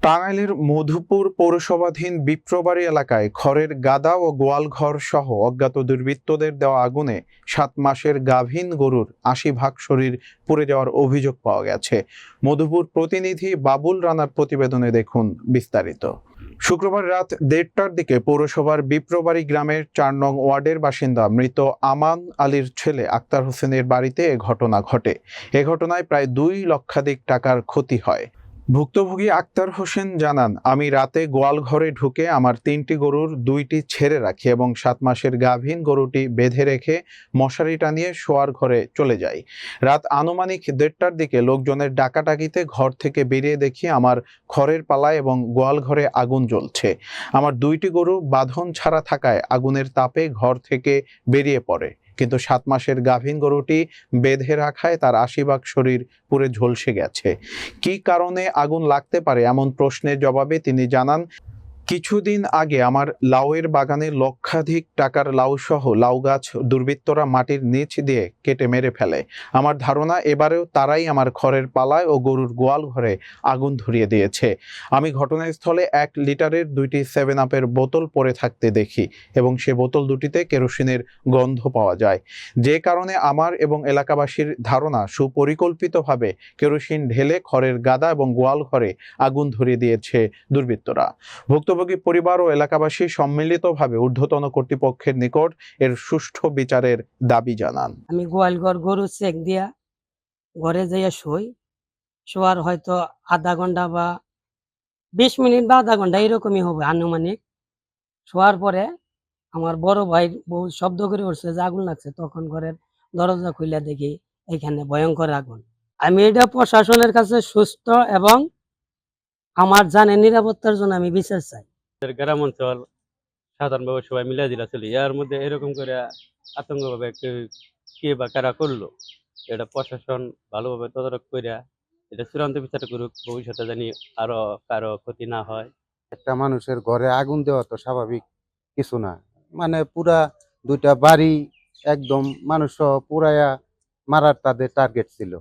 টাঙ্গাইলের মধুপুর পৌরসভাধীন বিপ্রবাড়ি এলাকায় খড়ের গাদা ও গোয়ালঘর সহ অজ্ঞাত দুর্বৃত্তদের দেওয়া আগুনে সাত মাসের গাভীন গরুর আশি ভাগ শরীর পুড়ে যাওয়ার অভিযোগ পাওয়া গেছে। মধুপুর প্রতিনিধি বাবুল রানার প্রতিবেদনে দেখুন বিস্তারিত। শুক্রবার রাত দেড়টার দিকে পৌরসভার বিপ্রবাড়ি গ্রামের চার নং ওয়ার্ডের বাসিন্দা মৃত আমান আলীর ছেলে আক্তার হোসেনের বাড়িতে এ ঘটনা ঘটে। এ ঘটনায় প্রায় দুই লক্ষাধিক টাকার ক্ষতি হয়। ভুক্তভোগী আক্তার হোসেন জানান, আমি রাতে গোয়াল ঘরে ঢুকে আমার তিনটি গরুর দুইটি ছেড়ে রাখি এবং সাত মাসের গাভীন গরুটি বেঁধে রেখে মশারি টানিয়ে শোয়ার ঘরে চলে যাই। রাত আনুমানিক দেড়টার দিকে লোকজনের ডাকাটাকিতে ঘর থেকে বেরিয়ে দেখি আমার খড়ের পালায় এবং গোয়াল ঘরে আগুন জ্বলছে। আমার দুইটি গরু বাঁধন ছাড়া থাকায় আগুনের তাপে ঘর থেকে বেরিয়ে পড়ে। কিন্তু সাত মাসের গাভীন গরুটি বেঁধে রাখায় তার আশি ভাগ শরীর পুরে ঝলসে গেছে। কি কারণে আগুন লাগতে পারে এমন প্রশ্নের জবাবে তিনি জানান, কিছুদিন আগে আমার লাউয়ের বাগানে লক্ষাধিক টাকার লাউ সহ লাউ গাছ দুর্বৃত্তরা মাটির নিচ দিয়ে কেটে মেরে ফেলে। আমার ধারণা, এবারেও তারাই আমার খড়ের পালায় ও গরুর গোয়াল ঘরে আগুন ধরিয়ে দিয়েছে। আমি ঘটনাস্থলে এক লিটারের দুইটি সেভেন আপের বোতল পড়ে থাকতে দেখি এবং সে বোতল দুটিতে কেরোসিনের গন্ধ পাওয়া যায়। যে কারণে আমার এবং এলাকাবাসীর ধারণা, সুপরিকল্পিতভাবে কেরোসিন ঢেলে খড়ের গাদা এবং গোয়াল ঘরে আগুন ধরিয়ে দিয়েছে দুর্বৃত্তরা। ভুক্তভোগী পরিবার ও এলাকাবাসী সম্মিলিতভাবে ঊর্ধ্বতন কর্তৃপক্ষের নিকট এর সুষ্ঠু বিচারের দাবি জানান। আমি গোয়ালঘর গরু চেক দিয়া ঘরে যাইয়া শুই। শোয়ার হয়তো আধা ঘণ্টা বা বিশ মিনিট বা আধা ঘণ্টা এরকমই হবে আনুমানিক। শোয়ার পরে আমার বড় ভাই বউ শব্দ করে উঠছে যে আগুন লাগছে। তখন ঘরের দরজা খুলে দেখি এখানে ভয়ঙ্কর আগুন। আমি এটা প্রশাসনের কাছে সুস্থ এবং আমার জানে নিরাপত্তার জন্য আমি বিচার চাই। গ্রাম অঞ্চল সাধারণভাবে সবাই মিলে দিলা চলি এর মধ্যে এরকম করে আতঙ্কভাবে কে বা কারা করল, এটা প্রশাসন ভালোভাবে তদারক কইরা এটা চূড়ান্ত বিচার করুক, ভবিষ্যতে জানি আরও কারও ক্ষতি না হয়। একটা মানুষের ঘরে আগুন দেওয়া তো স্বাভাবিক কিছু না। মানে পুরা দুইটা বাড়ি একদম মানুষ পুরায়া মারার তাদের টার্গেট ছিল।